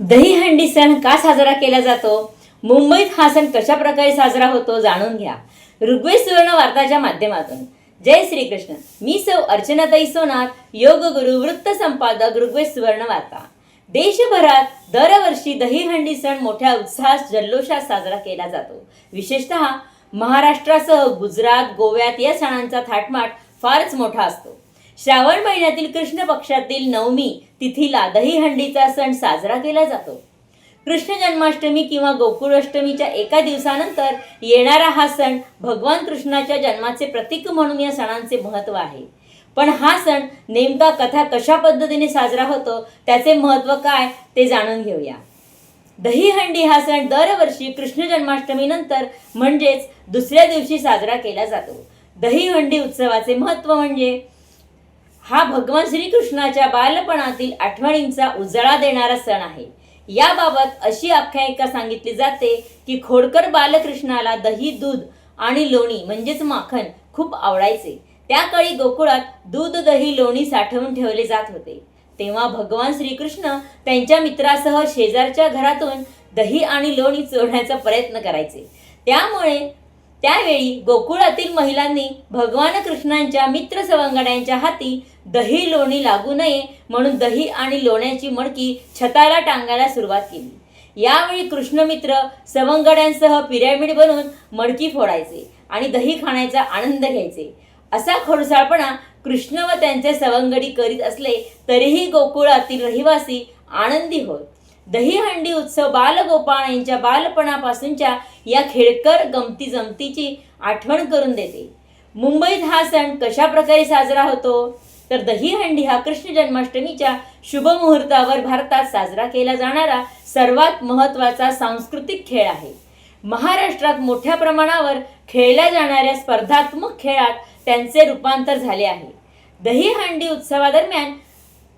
दहीहंडी सण का साजरा केला जातो? मुंबईत हा सण कशा प्रकारे साजरा होतो जाणून घ्या. ऋग्वेद सुवर्ण वार्ताच्या माध्यमातून. जय श्रीकृष्ण. मी सौ अर्चनाताई सोनार योग गुरु वृत्त संपादक ऋग्वेद सुवर्ण वार्ता. देशभरात दरवर्षी दहीहंडी सण मोठ्या उत्साहात जल्लोषात साजरा केला जातो. विशेषतः महाराष्ट्रासह गुजरात गोव्यात या सणांचा थाटमाट फारच मोठा असतो. श्रावण महिन्यातील कृष्ण पक्षातील नवमी तिथीला दहीहंडीचा सण साजरा केला जातो. कृष्ण जन्माष्टमी किंवा गोकुळाष्टमीच्या एका दिवसानंतर येणारा हा सण भगवान कृष्णाच्या जन्माचे प्रतीक म्हणून या सणांचे महत्त्व आहे. पण हा सण नेमका कथा कशा पद्धतीने साजरा होतो त्याचे महत्त्व काय ते जाणून घेऊया. दहीहंडी हा सण दरवर्षी कृष्ण जन्माष्टमीनंतर म्हणजेच दुसऱ्या दिवशी साजरा केला जातो. दहीहंडी उत्सवाचे महत्त्व म्हणजे हा भगवान श्रीकृष्णाच्या बालपणातील आठवणींचा उजाळा देणारा सण आहे. याबाबत अशी आख्यायिका सांगितली जाते की खोडकर बालकृष्णाला दही दूध आणि लोणी म्हणजेच माखन खूप आवडायचे. त्या काळी गोकुळात दूध दही लोणी साठवून ठेवले जात होते. तेव्हा भगवान श्रीकृष्ण त्यांच्या मित्रासह शेजारच्या घरातून दही आणि लोणी चोरण्याचा प्रयत्न करायचे. त्यामुळे त्यावेळी गोकुळातील महिलांनी भगवान कृष्णांच्या मित्र सवंगड्यांच्या हाती दही लोणी लागू नये म्हणून दही आणि लोण्याची मडकी छताला टांगायला सुरुवात केली. यावेळी कृष्णमित्र सवंगड्यांसह पिरॅमिड बनवून मडकी फोडायचे आणि दही खाण्याचा आनंद घ्यायचे. असा खोडसाळपणा कृष्ण व त्यांचे सवंगडी करीत असले तरीही गोकुळातील रहिवासी आनंदी होत. दहीहंडी उत्सव बालगोपाळ यांच्या बालपणापासूनच्या या खेळकर गमती जमतीची आठवण करून देते. मुंबईत हा सण कशा प्रकारे साजरा होतो? तर दहीहंडी हा कृष्ण जन्माष्टमीच्या शुभ मुहूर्तावर भारतात साजरा केला जाणारा सर्वात महत्त्वाचा सांस्कृतिक खेळ आहे. महाराष्ट्रात मोठ्या प्रमाणावर खेळल्या जाणाऱ्या स्पर्धात्मक खेळात त्यांचे रूपांतर झाले आहे. दहीहंडी उत्सवादरम्यान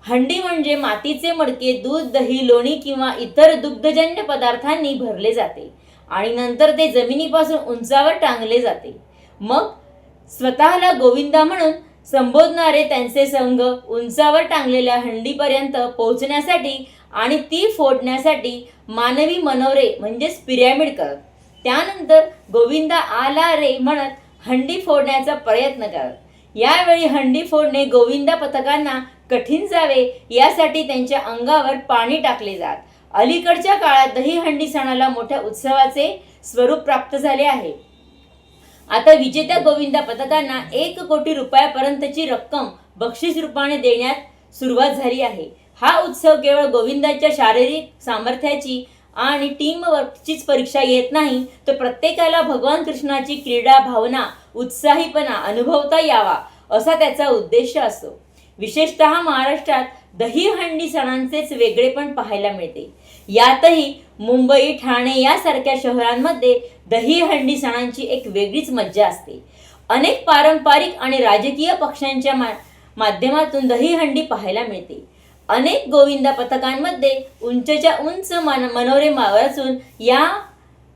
हंडी म्हणजे मातीचे मडके दूध दही लोणी किंवा इतर दुग्धजन्य पदार्थांनी भरले जाते. आणि नंतर ते जमिनीपासून उंचावर टांगले जाते. मग स्वतःला गोविंदा म्हणून संबोधणारे त्यांचे संघ उंचावर टांगलेल्या हंडीपर्यंत पोहोचण्यासाठी आणि ती फोडण्यासाठी मानवी मनोरे म्हणजेच पिरॅमिड करत. त्यानंतर गोविंदा आला रे म्हणत हंडी फोडण्याचा प्रयत्न करत. यावेळी हंडी फोडणे गोविंदा पथकांना कठीण जावे यासाठी त्यांच्या अंगावर पाणी टाकले जात. अलीकडच्या काळात दहीहंडी सणाला मोठ्या उत्सवाचे स्वरूप प्राप्त झाले आहे. आता विजेत्या गोविंदा पथकांना एक कोटी रुपयापर्यंतची रक्कम बक्षीस रूपाने देण्यात सुरुवात झाली आहे. हा उत्सव केवळ गोविंदाच्या शारीरिक सामर्थ्याची आणि टीमवर्कचीच परीक्षा येत नाही तर प्रत्येकाला भगवान कृष्णाची क्रीडा भावना उत्साहीपणा अनुभवता यावा असा त्याचा उद्देश असतो विशेषतः महाराष्ट्रात दहीहंडी सणांचेच वेगळेपण पाहायला मिळते. यातही मुंबई ठाणे यासारख्या शहरांमध्ये दहीहंडी सणांची एक वेगळीच मज्जा असते. अनेक पारंपरिक आणि राजकीय पक्षांच्या मा माध्यमातून दहीहंडी पाहायला मिळते. अनेक गोविंदा पथकांमध्ये उंचच्या उंच मान मनोरे मावळचून या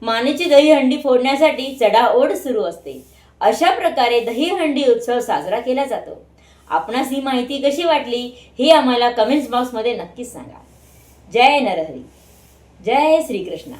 मानेची दहीहंडी फोडण्यासाठी चढाओढ सुरू असते. अशा प्रकारे दहीहंडी उत्सव साजरा केला जातो. आपणास ही माहिती कशी वाटली हे आम्हाला कमेंट्स बॉक्समध्ये नक्कीच सांगा. जय नरहरी. जय श्रीकृष्णा.